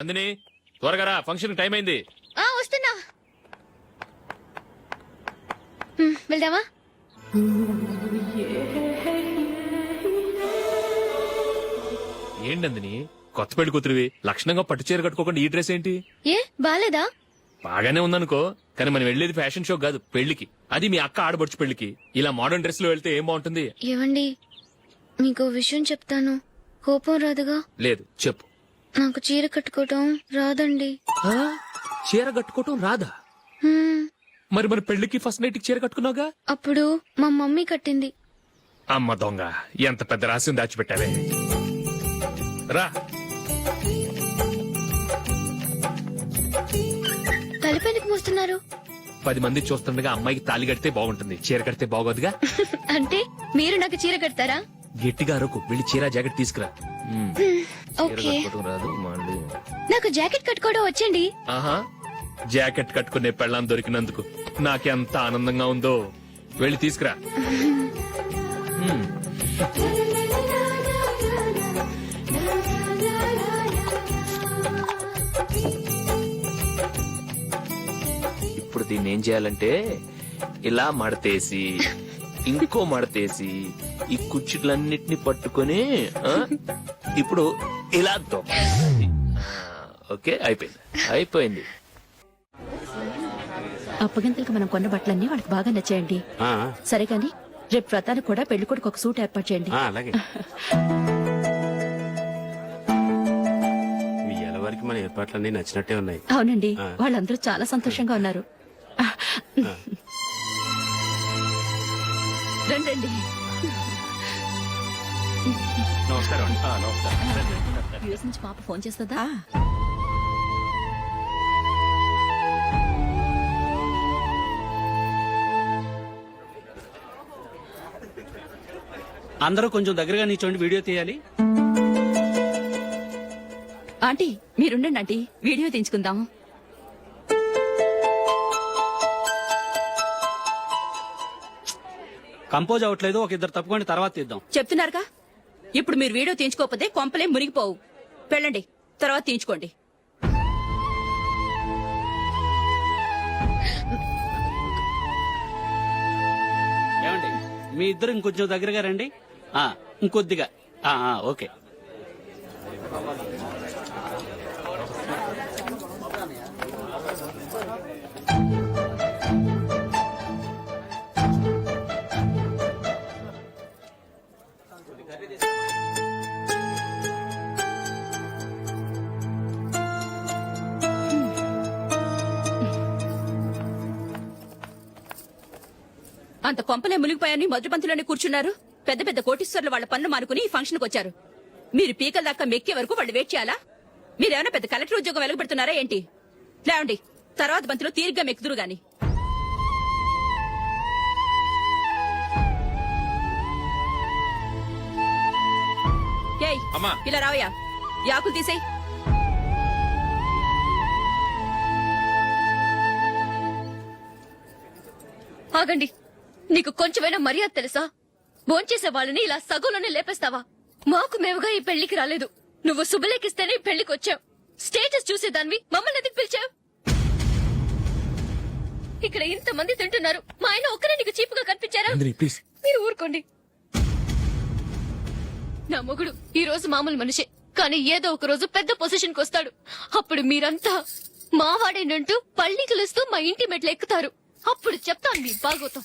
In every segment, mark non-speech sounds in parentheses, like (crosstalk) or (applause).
అందుని త్వరగా రా ఫంక్షన్ టైం అయింది. ఆ వస్తున్నా. హ్మ్, వెళ్దామా? ఏంటందిని కొత్త పెళ్ళి కూతురివి? లక్షణంగా పట్టు చీర కట్టుకోకుండా ఈ డ్రెస్ ఏంటి? ఏ బాలేదా? బాగానే ఉందనుకో కానీ మనం వెళ్ళేది ఫ్యాషన్ షో కాదు పెళ్ళికి అది మీ అక్క ఆడబడుచు పెళ్ళికి ఇలా మోడర్న్ డ్రెస్లో వెళ్తే ఏం బాగుంటుంది? ఏవండి? మీకు విషయం చెప్తాను. కోపం రాదుగా? లేదు చెప్పు. నాకు చీర కట్టుకోవటం రాదండి? చీర కట్టుకోవటం రాదా? మరి మన పెళ్ళికి ఫస్ట్ నైట్ చీర కట్టుకున్నావుగా? అప్పుడు మా మమ్మీ కట్టింది. అమ్మ దొంగ ఎంత పెద్ద రహస్యం దాచిపెట్టావే. రా. తలపెందుకు మోస్తున్నారు? పది మంది చూస్తుండగా అమ్మాయికి తాళి కడితే బాగుంటుంది చీర కడితే బాగోదుగా. (laughs) అంటే మీరు నాకు చీర కడతారా? గట్టిగా అరకు వెళ్ళి చీర జాకెట్ తీసుకురా. ఓకే. రాదు మళ్ళీ. నాకు జాకెట్ కట్టుకోవడం వచ్చండి. ఆహా. జాకెట్ కట్టుకునే పెళ్ళాం దొరికినందుకు నాకెంత ఆనందంగా ఉందో. వెళ్ళి తీసుకురా. ఇప్పుడు దీన్ని ఏం చేయాలంటే ఇలా మడతేసి ఇంకో మడతేసి ఈ కుర్చీలన్నిటిని పట్టుకొని ఆ, ఇప్పుడు ఇలా ఓకే అయిపోయింది. అయిపోయింది. అప్పగింతలకు మనం కొన్న బట్టలన్నీ వాళ్ళకి బాగా నచ్చాయండి. ఆ, సరే కానీ రేపు వ్రతానికి కూడా పెళ్ళి కొడుకు ఒక సూట్ ఏర్పాటు చేయండి. ఆ, అలాగే. మీ వరకు మన ఏర్పాట్లన్నీ నచ్చినట్టే ఉన్నాయి. అవునండి. వాళ్ళందరూ చాలా సంతోషంగా ఉన్నారు. రండి నమస్కారం. యుఎస్ నుంచి పాప ఫోన్ చేస్తుందా? అందరూ కొంచెం దగ్గరగా నిల్చోండి వీడియో తీయాలి. ఆంటీ మీరుండండి ఆంటీ. వీడియో తీయించుకుందాం కంపోజ్ అవ్వట్లేదు ఒక ఇద్దరు తప్పుకోండి తర్వాత తీద్దాం. చెప్తున్నారుగా? ఇప్పుడు మీరు వీడియో తీయించుకోకపోతే కొంపలే మునిగిపోవు. వెళ్ళండి తర్వాత తీయించుకోండి. ఏమండి? మీ ఇద్దరు ఇంకొంచెం దగ్గరగా రండి. ఆ ఇంకొద్దిగా. ఆ, ఆ, ఓకే. అంత కొంపలే మునిగిపోయాని మొదటి పంతులోనే కూర్చున్నారు. పెద్ద పెద్ద కోటీశ్వర్లు వాళ్ళ పన్ను మానుకుని ఈ ఫంక్షన్కి వచ్చారు. మీరు పీకల దాకా మెక్కే వరకు వాళ్ళు వెయిట్ చేయాలా? మీరేమైనా పెద్ద కలెక్టర్ ఉద్యోగం వెలగబెడుతున్నారా ఏంటి? లేవండి తర్వాత బంతిలో తీరిగ్గా మెక్కుదురు గాని. ఇలా రావయ్యా. యాకులు తీసేయ్. ఆగండి. నీకు కొంచెమైనా మర్యాద తెలుసా? భోంచేసే వాళ్ళని ఇలా సగంలోనే లేపేస్తావా? మాకు మేముగా ఈ పెళ్ళికి రాలేదు. నువ్వు శుభలేఖిస్తేనే పెళ్ళికి వచ్చావు. స్టేటస్ చూసేదానివి మమ్మల్ని ఎందుకు పిలిచావు? ఇక్కడ ఇంతమంది తింటున్నారు. మా ఆయన ఒక్కరే నీకు చీపుగా కనిపించారా? మీరు ఊరుకోండి. నా మొగుడు ఈ రోజు మామూలు మనిషే కానీ ఏదో ఒక రోజు పెద్ద పొజిషన్కి వస్తాడు. అప్పుడు మీరంతా మావాడేనంటూ పళ్ళి కలుస్తూ మా ఇంటి మెట్లు ఎక్కుతారు. అప్పుడు చెప్తాను మీ బాగోతాం.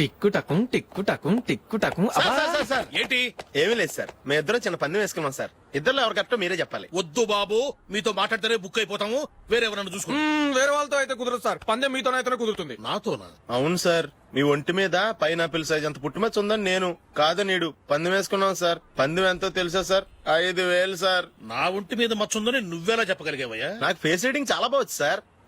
టిక్కు టకుం టిక్కు టకుం టిక్కు టకుం సార్, అబ్బా. Sir, sir, sir. ఏంటి? ఏమీ లేదు సార్. మేము ఇద్దరం చిన్న పందెం వేసుకున్నాం సార్. ఇద్దరు ఎవరు కరెక్టో మీరే చెప్పాలి. వద్దు బాబు మీతో మాట్లాడితేనే బుక్ అయిపోతాము. వేరెవరన్నా చూసుకో మ్మ్, వేరే వాళ్ళతో అయితే కుదరదు సార్. పందెం మీతోనైతేనే కుదురుతుంది. నాతోనా? అవును సార్. మీ ఒంటి మీద పైనాపిల్ సైజ్ అంత పుట్టుమచ్చ ఉందని నేను కాదు నీడు పందెం వేసుకున్నాం సార్. పందెం ఎంతో తెలుసా సార్? ఐదు వేలు సార్. నా ఒంటి మీద మచ్చ ఉందని నువ్వెలా చెప్పగలిగావయ్యా? నాకు ఫేస్ రీడింగ్ చాలా బాగుంది సార్.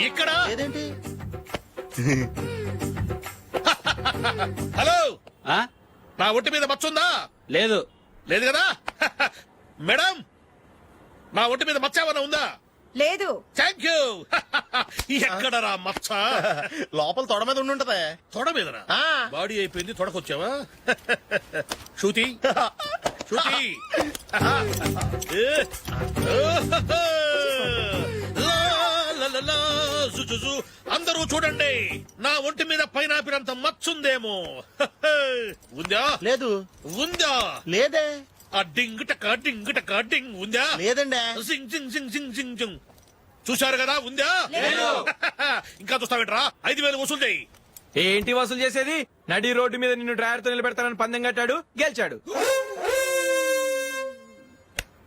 ఇక్కడ? హలో! ఆ? నా ఒంటి మీద మచ్చ ఉందా లేదు. లేదు కదా? మేడం నా ఒంటి మీద మచ్చ ఏమైనా ఉందా? లేదు. థ్యాంక్ యూ ఎక్కడరా మచ్చ? లోపల తొడ మీద ఉండి ఉంటది. తొడ మీదనా? ఆ. బాడీ అయిపోయింది తొడకొచ్చావా? శృతి శృతి. (laughs) జు. అందరూ చూడండి. నా ఒంటి మీద పైనాపిల్ అంత మచ్చుందేమో ఉందా? లేదు. ఉందా? లేదే. ఆ డింగ్ టక డింగ్ టక డింగ్. ఉందా? లేదండి. సింగ్ సింగ్ సింగ్ సింగ్ సింగ్ సింగ్. చూశారు కదా? ఉందా? ఇంకా చూస్తావేట్రా? ఐదు వేలు వసూలు చేయి. ఏంటి వసూలు చేసేది? నడి రోడ్డు మీద నిన్ను డ్రైవర్తో నిలబెడతానని పందెం కట్టాడు గెలిచాడు.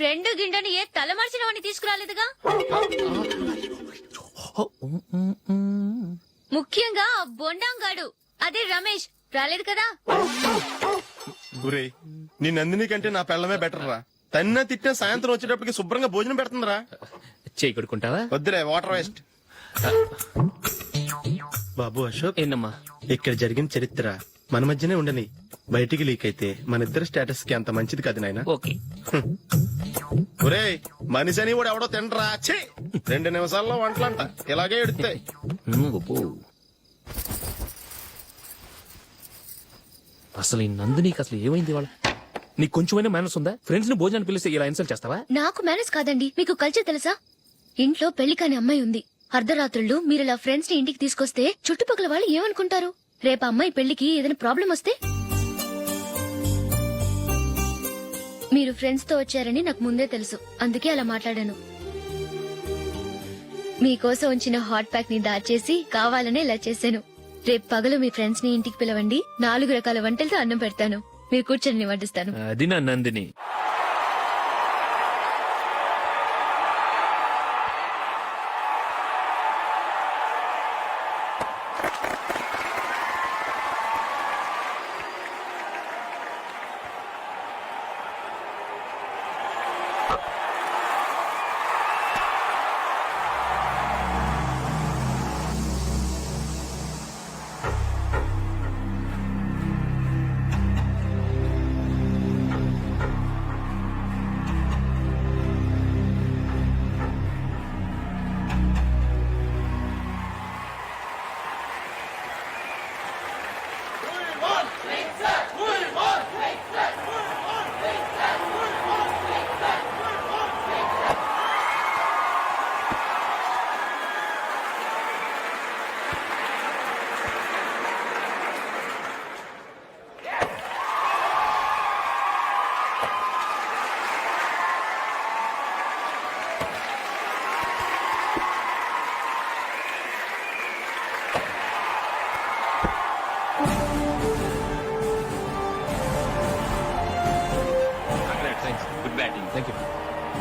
ఫ్రెండ్ గిండెని ఏ తలమార్చిన వాడిని తీసుకురాలేదుగా? ముఖ్యంగా ఆ బొండాంగాడు. అదే రమేష్. రాలేదు కదా? గురే నీ నందిని కంటే నా పిల్లమే బెటర్ రా. తన్న తిట్టిన సాయంత్రం వచ్చేటప్పటికి శుభ్రంగా భోజనం పెడుతుందిరా. చేయి కొడుకుంటావా వద్దులే వాటర్ వేస్ట్ బాబు అశోక్ ఏంటమ్మా ఇక్కడ జరిగిన చరిత్ర మన మధ్యనే ఉండని బయటికి లీక్ అయితే మన ఇద్దరు స్టేటస్కి అంత మంచిది కాదు నాయన. ఓకే. ఒరే మనిషి అని కూడా ఎవడో తినరా? ఛీ! రెండు నిమిషాల్లో వంటలంట. ఇలాగే ఎడుతాయి. అసలు ఈ నందినికి అసలు ఏమైంది వాళ్ళ నీకు కొంచెమైనా మేనస్ ఉందా? ఫ్రెండ్స్ని భోజనం పిలిస్తే ఇలా ఇన్సల్ట్ చేస్తావా? నాకు మేనేజ్ కాదండి. మీకు కల్చర్ తెలుసా? ఇంట్లో పెళ్ళి కాని అమ్మాయి ఉంది. అర్ధరాత్రుళ్ళు మీరు ఇలా ఫ్రెండ్స్ని ఇంటికి తీసుకొస్తే చుట్టుపక్కల వాళ్ళు ఏమనుకుంటారు? రేపు అమ్మాయి పెళ్ళికి ఏదైనా ప్రాబ్లం వస్తే? మీరు ఫ్రెండ్స్తో వచ్చారని నాకు ముందే తెలుసు. అందుకే అలా మాట్లాడాను. మీకోసం ఉంచిన హాట్ ప్యాక్ని దాచేసి కావాలనే ఇలా చేశాను. రేపు పగలు మీ ఫ్రెండ్స్ని ఇంటికి పిలవండి. నాలుగు రకాల వంటలతో అన్నం పెడతాను. మీరు కూర్చొని వడ్డిస్తాను అది నా Nandini.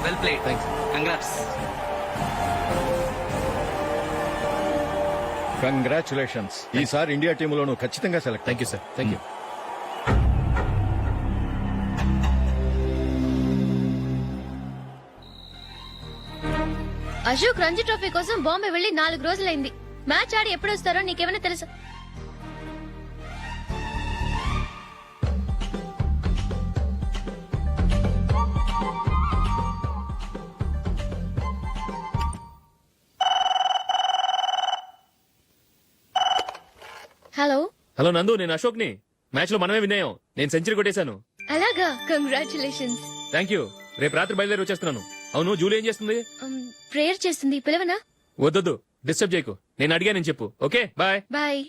Well played thanks congrats congratulations ఈసారి ఇండియా టీంలోను ఖచ్చితంగా select thank you sir thank you Ashok Ranji trophy కోసం బాంబే వెళ్ళి నాలుగు రోజులైంది. మ్యాచ్ ఆడి ఎప్పుడు వస్తారో నీకేమైనా తెలుసా? హలో నందు నేను అశోక్ని మ్యాచ్లో మనమే విన్నాయం నేను సెంచరీ కొట్టేశాను. అలాగా? కంగ్రాచులేషన్స్ థ్యాంక్ యూ రేపు రాత్రి బయలుదేరి వచ్చేస్తున్నాను. అవును జూలీ ఏం చేస్తుంది? ప్రేయర్ చేస్తుంది. పిలవనా? వద్దొద్దు. డిస్టర్బ్ చేయకు. నేను అడిగానని చెప్పు. ఓకే? బాయ్. బాయ్.